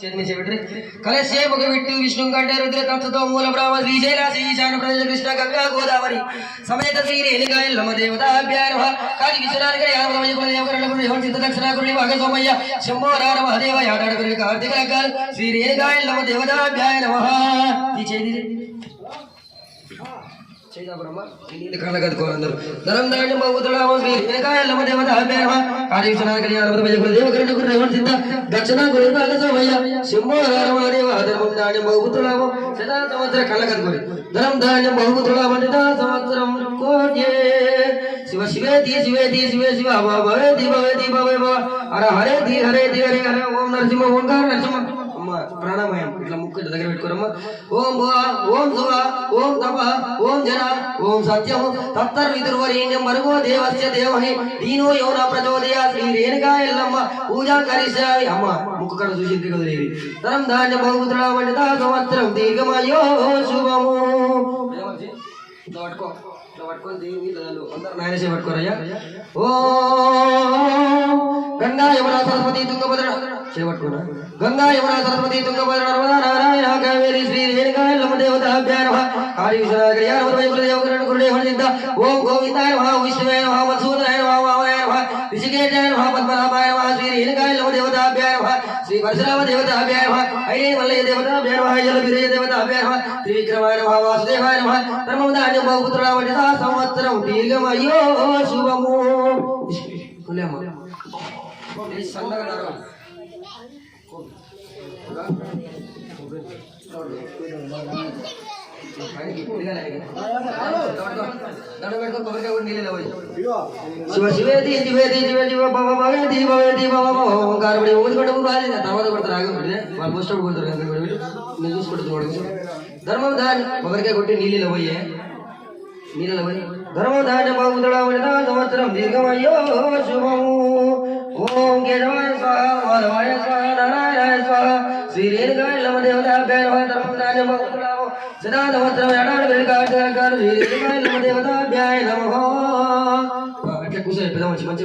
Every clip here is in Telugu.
జన్మించబెట్టి కలశే ముఖ విట్టు విష్ణు కంటే రుద్ర కంసతో మూల బ్రాహ్మ శ్రీశైలాసి ఈశాన ప్రజల కృష్ణ గంగా గోదావరి సమేత శ్రీ రేణుగాయ లమ దేవతాభ్యాయ నమః కాళి విశ్వనాథ యామయ కులదేవ కరణపురి హోం సిద్ధ దక్షిణ కురి భాగ సోమయ్య శంభో రామ మహాదేవ యాడాడ కురి కార్తిక రకాల్ శ్రీ రేణుగాయ లమ దేవతాభ్యాయ నమః ఈ చేది శివ శివేతి శివేతి శివే శివ భవేతి భవేతి భవే భవ హర హరేతి హరేతి హరే హరే. ఓం నరసింహ ఓంకార నరసింహ. ప్రాణామయం. ఇట్లా ముక్కు దగ్గర పెట్టుకోరమ్మా. ఓం భువ ఓం శువ ఓం తప ఓం జన ఓం సత్యం. తత్తర్ విదుర్వరేణ్యం మరుగో దేవస్య దేవహి. దీనో యోన ప్రచోదయ. శ్రీ రేణుగా ఎల్లమ్మ పూజా కరిష్యామి. అమ్మ ముక్కు కడ చూసింది కదలేవి తరం ధాన్య బహుపుత్ర వండిత సంవత్సరం దీర్ఘమయో శుభము. ఇట్లా పట్టుకో ఇట్లా పట్టుకొని దేవుని మీద చల్లు. అందరూ నాయన చేయి పట్టుకోరయ్యా. ఓం గంగా యమున సరస్వతి తుంగభద్ర. చేపట్టుకున్నా गंगा यमुना सरस्वती तुंगभद्र नर्मदा नारायण कावेरी श्री रेणुका लमदेवता अभ्यार नमः हरि विष्णु क्रिया नमः प्रदेव करण गुरुदेव हरदिंदा ओम गोविंदाय नमः विष्णुवे नमः मधुसूदनाय नमः वामनाय नमः ऋषिकेशाय नमः पद्मनाभाय नमः श्री रेणुका लमदेवता अभ्यार नमः श्री परशुराम देवता अभ्यार नमः ऐरे वल्लय देवता अभ्यार नमः जल विरय देवता अभ्याय नमः त्रिविक्रमाय नमः वासुदेवाय नमः धर्मदान्य बहुपुत्रा रावणता संवत्सरं दीर्घमयो शुभमो कल्याण संगनरम ಶಿವ ಶಿವೇ ದಿ ಶಿವೇ ದಿ ಶಿವೇ ಶಿವ ಭವ ಭವೇ ದಿ ಭವೇ ದಿ ಭವ ಭವ ಓಂಕಾರ ಬಿಡಿ ಓದಿಕೊಂಡು ಬಾರಿ ತವಾಗ ಕೊಡ್ತಾರೆ ಆಗ ಬಿಡಿ ಒಂದು ಮೋಸ್ಟ್ ಆಗಿ ಕೊಡ್ತಾರೆ ಅಂತ ಬಿಡಿ ನ್ಯೂಸ್ ಕೊಡ್ತೀವಿ ಒಳಗೆ ಧರ್ಮದಾನ ಭವರಿಗೆ ಕೊಟ್ಟು ನೀಲಿಲ್ಲ ಒಯ್ಯೆ ನೀಲಿಲ್ಲ ಒಯ್ಯೆ ಧರ್ಮದಾನ ಬಾವುದಳ ಒಡೆದ ದೋತ್ರ ದೀರ್ಘಮಯ್ಯೋ ಶುಭವು. ధర్మం దాని బాగుదడా సంవత్సరం దీర్ఘమయ్యో శుభము ఓం కేశవాయ స్వాహ మాధవాయ స్వాహ నారాయణాయ స్వాహ శ్రీ రేణుకాయ లమ దేవత భైరవ ధర్మం దాని బాగుదడాము సదా సంవత్సరం ఎడాడు వెలుగాడు శ్రీ రేణుకాయ లమ దేవత భ్యాయ నమః అట్లా కూర్చో పెద్ద మంచి మంచి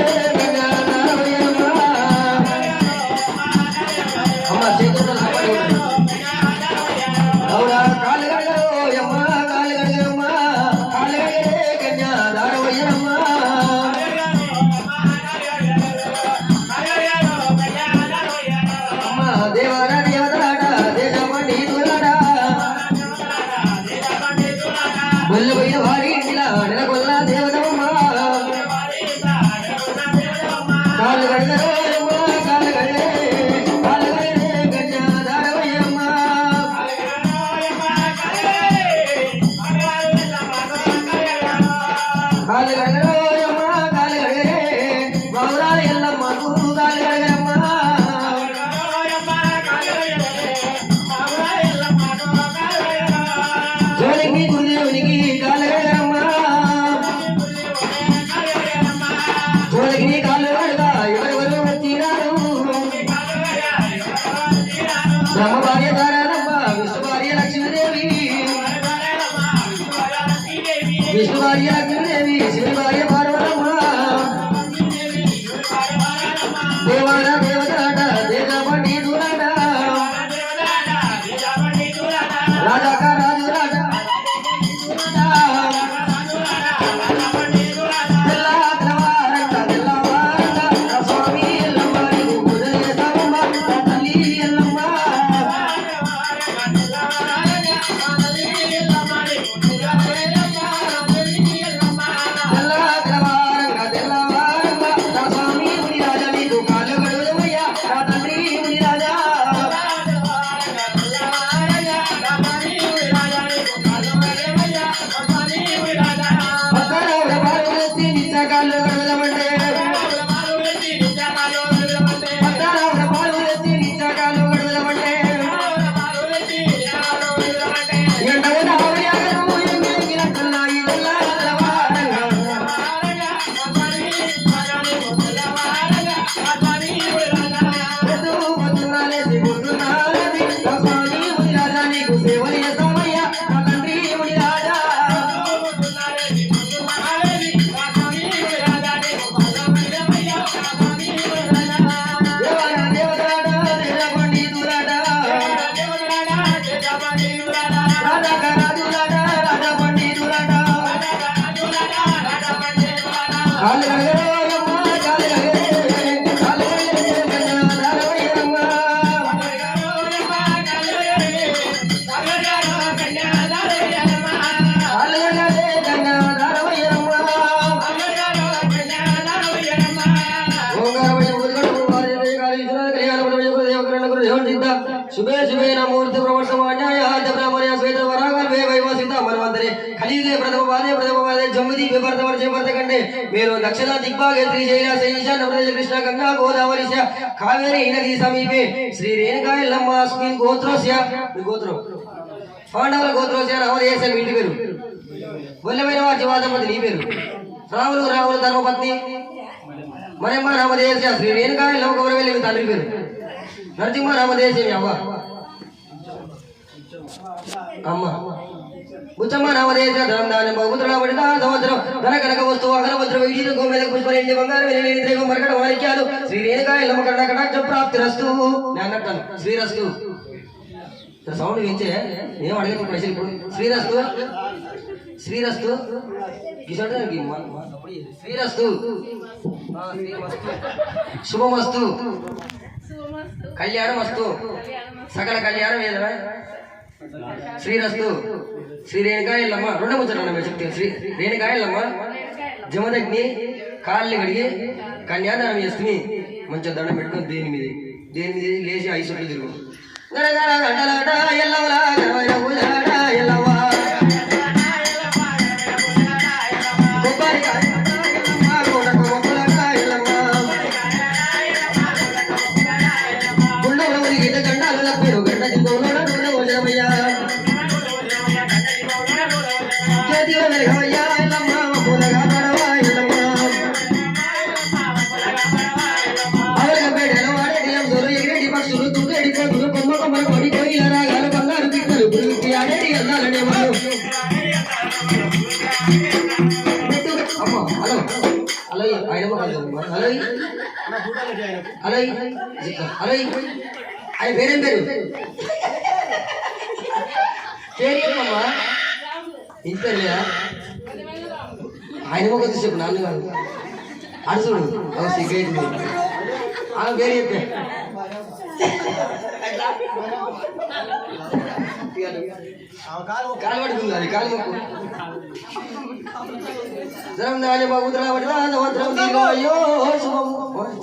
గొల్లబోయిన వారి ఇంటిలా నెలకొల్ల దేవతమ్మ కాళ్ళు కడిగరోయమ్మ కాళ్ళు కడిగే కాళ్ళు కడిగే గంజాదారవయ్యమ్మ కాళ్ళు విష్ణు భార్య లక్ష్మీదేవి కాళ్ళు శుభే శుభే నమూర్తి మూర్తి ప్రవర్తమాన్యాయ శ్వేత వరాగల్ వే మన్వంతరే కలిగే ప్రథమ పాదే ప్రథమ పాదే జమ్మిది విభర్త వర్ష భర్త మీరు దక్షిణ దిగ్భాగే శ్రీశైల శైష నవరజ కృష్ణ గంగా గోదావరి చ కావేరి నదీ సమీపే శ్రీ రేణుకా అస్మిన్ గోత్రస్య మీ గోత్రం. పాండవుల గోత్రస్య రామదేశ మీ ఇంటి పేరు. వల్లమైన వారి జీవాదపతి నీ పేరు. రాములు రాములు ధర్మపత్ని. మరేమ్మ రామదేశ శ్రీ రేణుకా లోకవరం వెళ్ళి మీ తండ్రి పేరు. నరసింహ రామదేశ మీ అవ్వ. అమ్మ. ఉత్తమ నామదేశ ధనం దానం బహుముద్ర పడిన సంవత్సరం ధన కనక వస్తువు అగల వజ్ర వైద్యుల గోమేద పుష్పరేంద్ర బంగారం వెలిలేని ద్రైవం మరకట మాణిక్యాలు. శ్రీ రేణుకా ఎల్లమ్మ కర్ణ కటాక్ష ప్రాప్తి రస్తు. నేను అన్నట్టాను శ్రీరస్తు ఇక్కడ సౌండ్ వించే ఏం అడగదు ప్రశ్న ఇప్పుడు. శ్రీరస్తు శ్రీరస్తు శ్రీరస్తు శుభమస్తు. కళ్యాణమస్తు. సకల కళ్యాణం ఏదరా? శ్రీరస్తు. శ్రీ రేణుకాయలమ్మ రెండు ముచ్చట మీరు చెప్తే శ్రీ రేణుకాయలమ్మ జమదగ్ని. కాళ్ళని కడిగి కన్యాదానం చేసుకుని మంచిగా దండం పెట్టుకొని దేని మీద? దేని మీద? లేచి చుట్లు తిరుగు. గడగడ గంటలాట ఆయన పేరేం పేరు పేరు ఏమమ్మా ఇంటి ఆయన మొక్క చెప్పు నాన్నగారు కాదు అడుసుడు సిగరెట్ ఆమె పేరు చెప్పే. కాలు పడుతుంది కాలు మొక్కు జరం దాని బాబుద్రా పడిరా సంవత్సరం దీర్ఘం అయ్యో శుభం.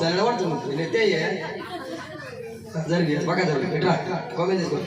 జరగ పడుతుంది నేను జరిగి పక్క జరిగి ఇట్రా కామెంట్ తీసుకో.